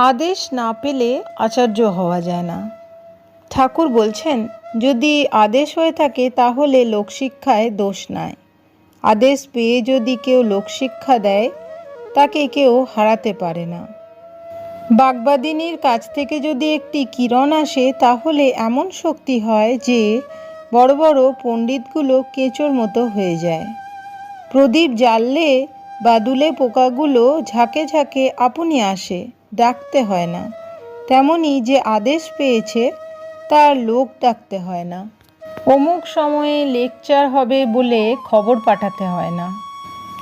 আদেশ না পেলে আচার্য হওয়া যায় না। ঠাকুর বলছেন, যদি আদেশ হয়ে থাকে তাহলে লোকশিক্ষায় দোষ নাই। আদেশ পেয়ে যদি কেউ লোকশিক্ষা দেয়, তাকে কেউ হারাতে পারে না। বাগবাদিনীর কাছ থেকে যদি একটি কিরণ আসে, তাহলে এমন শক্তি হয় যে বড় বড় পণ্ডিতগুলো কেঁচোর মতো হয়ে যায়। প্রদীপ জ্বাললে বাদুলে পোকাগুলো ঝাঁকে ঝাঁকে আপনি আসে। ডাকতে হয় না। তেমনি যে আদেশ পেয়েছে, তার লোক ডাকতে হয় না। অমুক সময়ে লেকচার হবে বলে খবর পাঠাতে হয় না।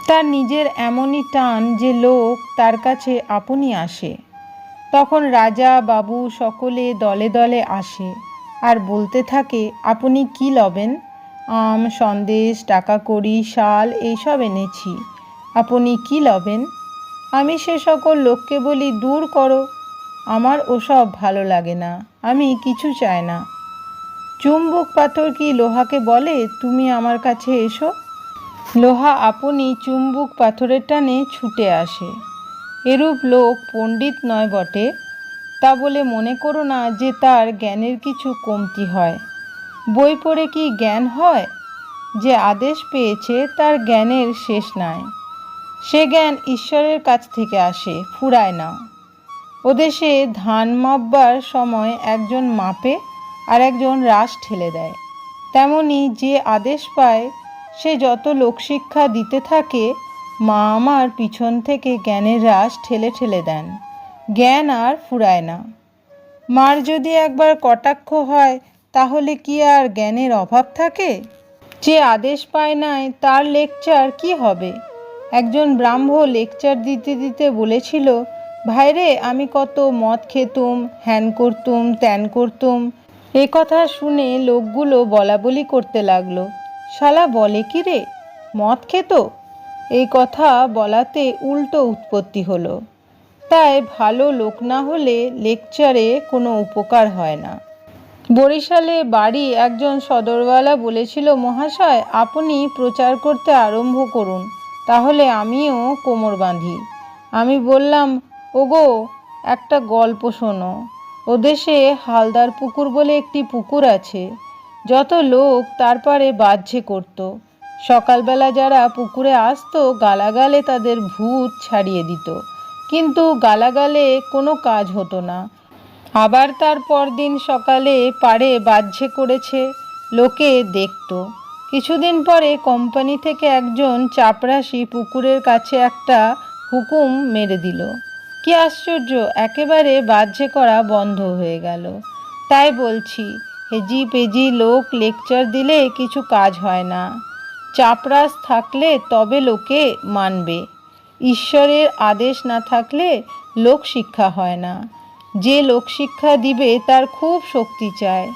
তার নিজের এমনই টান যে লোক তার কাছে আপনি আসে। তখন রাজা, বাবু সকলে দলে দলে আসে আর বলতে থাকে, আপনি কি লবেন? আম, সন্দেশ, টাকা কড়ি, শাল, এইসব এনেছি। আপনি কি লবেন? আমি সে সকল লোককে বলি, দূর করো। আমার ওসব ভালো লাগে না। আমি কিছু চাই না। চুম্বক পাথর কি লোহাকে বলে? তুমি আমার কাছে এসো। লোহা আপনি চুম্বক পাথরের টানে ছুটে আসে। এরূপ লোক পণ্ডিত নয় বটে। তা বলে মনে করো না যে তার জ্ঞানের কিছু কমতি হয়। বই পড়ে কি জ্ঞান হয়? যে আদেশ পেয়েছে, তার জ্ঞানের শেষ নাই। জ্ঞান ঈশ্বরের কাছ থেকে আসে, ফুরায় না। ওদেশে ধান মাপবার সময় একজন মাপে আর একজন রাস ঠেলে দেয়। তেমনি যে আদেশ পায়, সে যত লোকশিক্ষা দিতে থাকে, মা আমার পিছন থেকে জ্ঞানের রাস ঠেলে ঠেলে দেন। জ্ঞান আর ফুরায় না। মার যদি একবার কটাক্ষ হয়, তাহলে কি আর জ্ঞানের অভাব থাকে? যে আদেশ পায় নাই, তার লেকচার কি হবে? একজন ব্রাহ্ম লেকচার দিতে দিতে বলেছিল, ভাইরে, আমি কত মদ খেতুম, হ্যান করতুম, ত্যান করতুম। এ কথা শুনে লোকগুলো বলা বলি করতে লাগল। শালা বলে কি রে? মদ খেত? এই কথা বলাতে উল্টো উৎপত্তি হলো। তাই ভালো লোক না হলে লেকচারে কোনো উপকার হয় না। বরিশালে বাড়ি একজন সদরওয়ালা বলেছিল, মহাশয়, আপনি প্রচার করতে আরম্ভ করুন। তাহলে আমিও কোমর বাঁধি। আমি বললাম, ওগো, একটা গল্প শোনো। ওদেশে হালদার পুকুর বলে একটি পুকুর আছে। যত লোক তার পারে বাহ্যে করত। সকালবেলা যারা পুকুরে আসতো, গালাগালে তাদের ভূত ছাড়িয়ে দিত। কিন্তু গালাগালে কোনো কাজ হতো না। আবার তার পরদিন সকালে পাড়ে বাহ্যে করেছে, লোকে দেখতো। কিছুদিন পরে কোম্পানি থেকে একজন চাপরাশি পুকুরের কাছে একটা হুকুম মেরে দিল। কি আশ্চর্য, একেবারে বাহ্যে করা বন্ধ হয়ে গেল। তাই বলছি, হেজি পেজি লোক লেকচার দিলে কিছু কাজ হয় না। চাপরাস থাকলে তবে লোকে মানবে। ঈশ্বরের আদেশ না থাকলে লোক শিক্ষা হয় না। যে লোক শিক্ষা দিবে তার খুব শক্তি চায়।